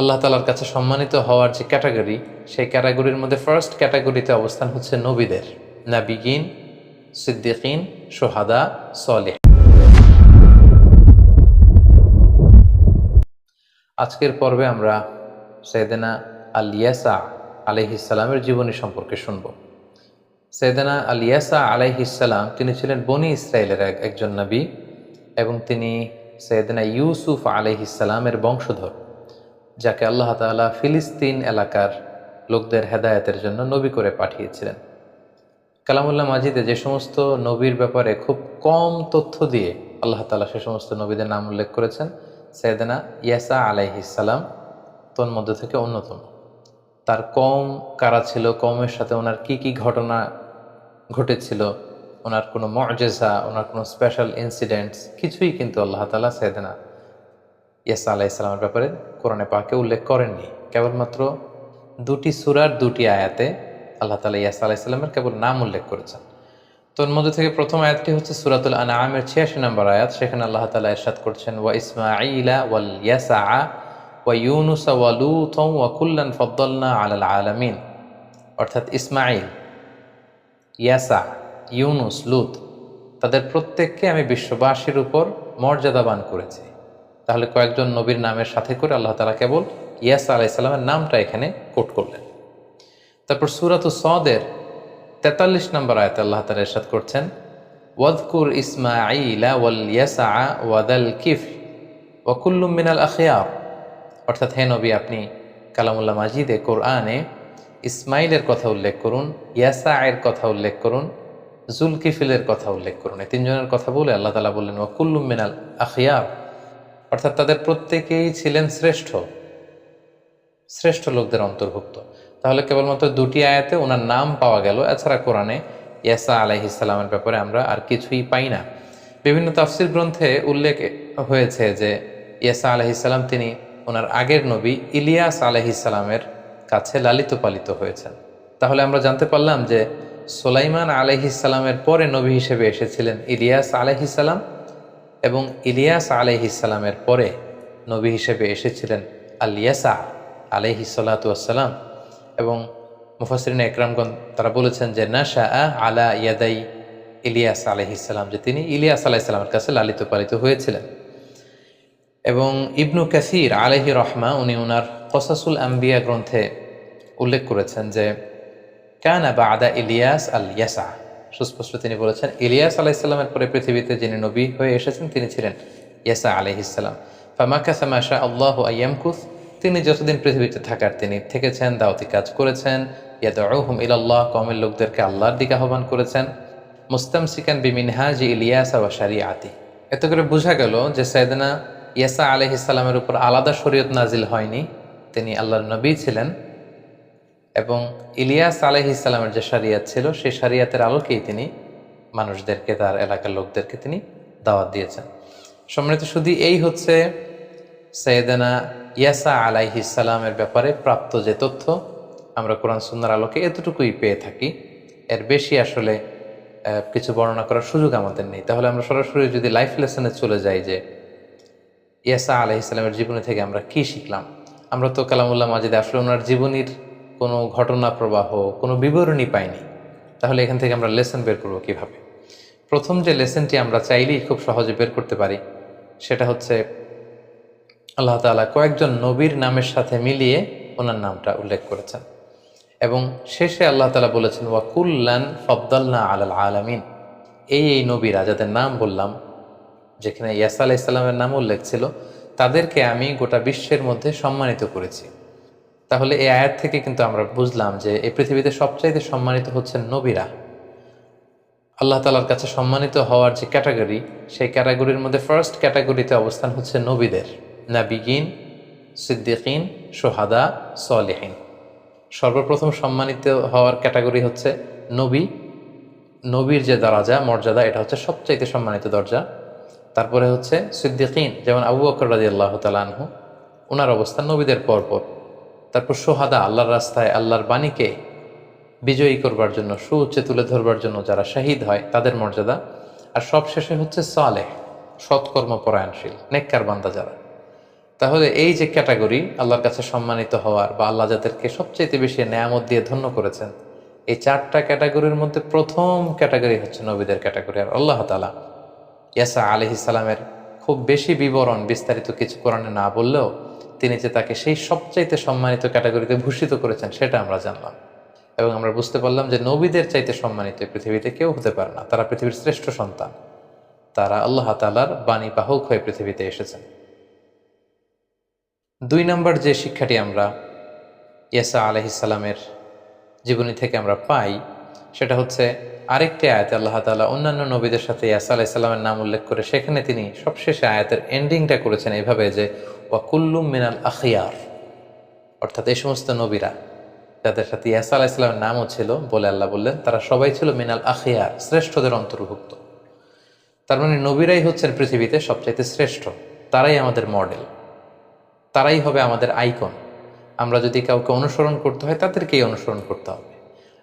আল্লাহ তালার কাছে সম্মানিত হওয়ার যে ক্যাটাগরি, সেই ক্যাটাগরির মধ্যে ফার্স্ট ক্যাটাগরিতে অবস্থান হচ্ছে নবীদের। নাবিগিন, সিদ্দিকিন, সোহাদা সলেহ আজকের পর্বে আমরা সৈয়দেনা আল ইয়াসা আলাইহিসালামের জীবনী সম্পর্কে শুনব। সৈয়দেনা আল ইয়াসা আলাইহিসাল্লাম তিনি ছিলেন বনি ইসরায়েলের এক একজন নবী এবং তিনি সৈয়দেনা ইউসুফ আলাইহিসালামের বংশধর। যাকে আল্লাহ তাআলা ফিলিস্তিন এলাকার লোকদের হেদায়তের জন্য নবী করে পাঠিয়েছিলেন। কালামুল্লাহ মাজিদে যে সমস্ত নবীর ব্যাপারে খুব কম তথ্য দিয়ে আল্লাহ তাআলা সে সমস্ত নবীদের নাম উল্লেখ করেছেন সৈয়দনা ইয়াসা আলাইহিসাল্লাম তোর মধ্যে থেকে অন্যতম। তার কম কারা ছিল, কমের সাথে ওনার কি কি ঘটনা ঘটেছিল, ওনার কোনো মজেজা ওনার কোনো স্পেশাল ইনসিডেন্টস কিছুই কিন্তু আল্লাহ তালা সৈয়দনা ইয়াসা আলাহ ইসলামের ব্যাপারে কোরআনে পাকে উল্লেখ করেননি। কেবলমাত্র দুটি সুরার দুটি আয়াতে আল্লাহ তালা ইয়াসা আলাহ ইসলামের কেবল নাম উল্লেখ করেছেন। তোর মধ্যে থেকে প্রথম আয়াতটি হচ্ছে সুরাতুল আনা আমের ছিয়াশি নম্বর আয়াত। সেখানে আল্লাহ তালা এরশাদ করছেন, ওয়া ইসমাঈলা ওয়াল ইয়াসা ওয়া ইউনুসা ওয়া লুত ওয়া কুল্লান ফদ্দলনা আলাল আলামিন। অর্থাৎ ইসমাইল ইয়াসা ইউনুস, লুত, তাদের প্রত্যেককে আমি বিশ্ববাসীর উপর মর্যাদাবান করেছি। তাহলে কয়েকজন নবীর নামের সাথে করে আল্লাহ তালা কেবল ইয়াসা আলাইসাল্লামের নামটা এখানে কোট করলেন। তারপর সুরাত সদের তেতাল্লিশ নম্বর আয়তে আল্লাহ তালা এরশাদ করছেন ওয়াদকুর ইসমাঈলা ওয়াল ইয়াসা ওয়াদাল কিফ ওয়াকুল্লুম মিনাল আখিয়ার। অর্থাৎ হে নবী, আপনি কালামুল্লাহ মাজিদে, কোরআনে ইসমাইলের কথা উল্লেখ করুন ইয়াসা এর কথা উল্লেখ করুন, জুলকিফিলের কথা উল্লেখ করুন। এই তিনজনের কথা বলে আল্লাহ তালা বললেন ওয়াকুল্লুম মিনাল আখিয়ার। অর্থাৎ তাদের প্রত্যেকেই ছিলেন শ্রেষ্ঠ শ্রেষ্ঠ লোকদের অন্তর্ভুক্ত। তাহলে কেবলমাত্র দুটি আয়াতে ওনার নাম পাওয়া গেল, এছাড়া কোরআনে ইয়াসা আলাইহিসাল্লামের ব্যাপারে আমরা আর কিছুই পাই না। বিভিন্ন তাফসির গ্রন্থে উল্লেখ হয়েছে যে ইয়াসা আলাইহিসাল্লাম তিনি ওনার আগের নবী ইলিয়াস আলাইহিসাল্লামের কাছে লালিত পালিত হয়েছেন। তাহলে আমরা জানতে পারলাম যে সোলাইমান আলাইহিসাল্লামের পরে নবী হিসেবে এসেছিলেন ইলিয়াস আলাইহিসাল্লাম এবং ইলিয়াস আলাইহিসাল্লামের পরে নবী হিসেবে এসেছিলেন আলিয়াসা আলাইহি সাল্লাতাম এবং মুফাসরিন একরামগণ তারা বলেছেন যে নাশা আলা ইয়াদাই ইলিয়াস আলহিসাল্লাম যে তিনি ইলিয়াস আলাইসাল্লামের কাছে লালিত পালিত হয়েছিলেন। এবং ইবনু কাসির আলহি রহমা, উনি ওনার কসাসুল আম্বিয়া গ্রন্থে উল্লেখ করেছেন যে, কানা বা আদা ইলিয়াস আল ইয়াসা। সুস্পষ্ট তিনি বলেছেন, ইলিয়াস আলাইসাল্লামের পরে পৃথিবীতে যিনি নবী হয়ে এসেছেন, তিনি ছিলেন ইয়াসা আলহিসাল্লাম ফামাকা সামাশা আল্লাহ আয়ামকুস তিনি যতদিন পৃথিবীতে থাকার তিনি থেকেছেন, দাওয়াতি কাজ করেছেন ইয়াদুহুম ইলাল্লাহ কমের লোকদেরকে আল্লাহর দিকে আহ্বান করেছেন। মুস্তামসিকান বিমিনহাজ ইলিয়াসা ওয়া শারিআতি। এত করে বোঝা গেল যে সাইদানা ইয়াসা আলহিসাল্লামের উপর আলাদা শরীয়ত নাজিল হয়নি, তিনি আল্লাহর নবী ছিলেন। এবং ইলিয়াস আলহিসাল্লামের যে শারিয়াত ছিল সেই শারিয়াতের আলোকেই তিনি মানুষদেরকে, তার এলাকার লোকদেরকে তিনি দাওয়াত দিয়েছেন। সম্মানিত শুধু এই হচ্ছে সৈয়দানা ইয়াসা আলাইহিসাল্লামের ব্যাপারে প্রাপ্ত যে তথ্য। আমরা কোরআন সুন্নার আলোকে এতটুকুই পেয়ে থাকি। এর বেশি আসলে কিছু বর্ণনা করার সুযোগ আমাদের নেই। তাহলে আমরা সরাসরি যদি লাইফ লেসনে চলে যাই যে ইয়াসা আলাইহিসাল্লামের জীবনী থেকে আমরা কি শিখলাম? আমরা তো কালামুল্লাহ মাজিদ আসলে ওনার জীবনীর কোনো ঘটনা প্রবাহ, কোনো বিবরণী পাইনি। তাহলে এখান থেকে আমরা লেসন বের করব কীভাবে? প্রথম যে লেসনটি আমরা চাইলেই খুব সহজে বের করতে পারি, সেটা হচ্ছে আল্লাহ তালা কয়েকজন নবীর নামের সাথে মিলিয়ে ওনার নামটা উল্লেখ করেছেন। এবং শেষে আল্লাহ তালা বলেছেন ওয়াকুল্লান ফবদাল্লা আলাল আলামিন। এই এই নবীরা যাদের নাম বললাম, যেখানে ইয়াসা আলাহ ইসলামের নাম উল্লেখ ছিল, তাদেরকে আমি গোটা বিশ্বের মধ্যে সম্মানিত করেছি। তাহলে এই আয়াত থেকে কিন্তু আমরা বুঝলাম যে এই পৃথিবীতে সবচাইতে সম্মানিত হচ্ছেন নবীরা। আল্লাহ তালার কাছে সম্মানিত হওয়ার যে ক্যাটাগরি, সেই ক্যাটাগরির মধ্যে ফার্স্ট ক্যাটাগরিতে অবস্থান হচ্ছে নবীদের। নাবিগিন, সিদ্দিকিন, সোহাদা, সলেহীন। সর্বপ্রথম সম্মানিত হওয়ার ক্যাটাগরি হচ্ছে নবী। নবীর যে দরাজা, মর্যাদা, এটা হচ্ছে সবচাইতে সম্মানিত দরজা। তারপরে হচ্ছে সিদ্দিকিন, যেমন আবু বকর রাজি আল্লাহ তালানহু ওনার অবস্থান নবীদের পরপর। তারপর সোহাদা আল্লাহর রাস্তায় আল্লাহর বাণীকে বিজয়ী করবার জন্য, সুউচ্চে তুলে ধরবার জন্য যারা শহীদ হয় তাদের মর্যাদা। আর সব শেষে হচ্ছে সালেহ, সৎকর্ম পরায়ণশীল, নেককার বান্দা যারা। তাহলে এই যে ক্যাটাগরি আল্লাহর কাছে সম্মানিত হওয়ার বা আল্লাহ যাদেরকে সবচেয়ে বেশি নেয়ামত দিয়ে ধন্য করেছেন, এই চারটা ক্যাটাগরির মধ্যে প্রথম ক্যাটাগরি হচ্ছে নবীদের ক্যাটাগরি। আর আল্লাহ তালা ইয়াসা আলহি সালামের খুব বেশি বিবরণ, বিস্তারিত কিছু কোরআনে না বললেও তিনি যে তাকে সেই সবচাইতে সম্মানিত ক্যাটাগরিতে ভূষিত করেছেন, সেটা আমরা জানলাম। এবং আমরা বুঝতে পারলাম যে নবীদের চাইতে সম্মানিত পৃথিবীতে কেউ হতে পারে না। তারা পৃথিবীর শ্রেষ্ঠ সন্তান। তারা আল্লাহ তালার বাণী বাহক হয়ে পৃথিবীতে এসেছেন। দুই নম্বর যে শিক্ষাটি আমরা ইয়াসা আলহিসাল্লামের জীবনী থেকে আমরা পাই, সেটা হচ্ছে আরেকটি আয়াত আল্লাহ তালা অন্যান্য নবীদের সাথে ইয়াসা আলাইসাল্লামের নাম উল্লেখ করে সেখানে তিনি সবশেষে আয়াতের এন্ডিংটা করেছেন এইভাবে যে ওয়াকুল্লুম মিনাল আখিয়ার অর্থাৎ এই সমস্ত নবীরা, যাদের সাথে ইয়াসা আলাইসাল্লামের নামও ছিল বলে আল্লাহ বললেন, তারা সবাই ছিল মিনাল আখিয়ার, শ্রেষ্ঠদের অন্তর্ভুক্ত। তার মানে নবীরাই হচ্ছেন পৃথিবীতে সবচাইতে শ্রেষ্ঠ। তারাই আমাদের মডেল তারাই হবে আমাদের আইকন আমরা যদি কাউকে অনুসরণ করতে হয়, তাদেরকেই অনুসরণ করতে হবে।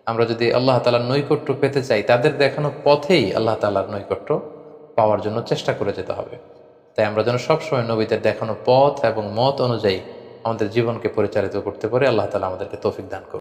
আমরা যদি আল্লাহ তালার নৈকট্য পেতে চাই, তাদের দেখানো পথেই আল্লাহ তালার নৈকট্য পাওয়ার জন্য চেষ্টা করে যেতে হবে। তাই আমরা যেন সবসময় নবীদের দেখানো পথ এবং মত অনুযায়ী আমাদের জীবনকে পরিচালিত করতে পারে। আল্লাহ তালা আমাদেরকে তৌফিক দান করুন।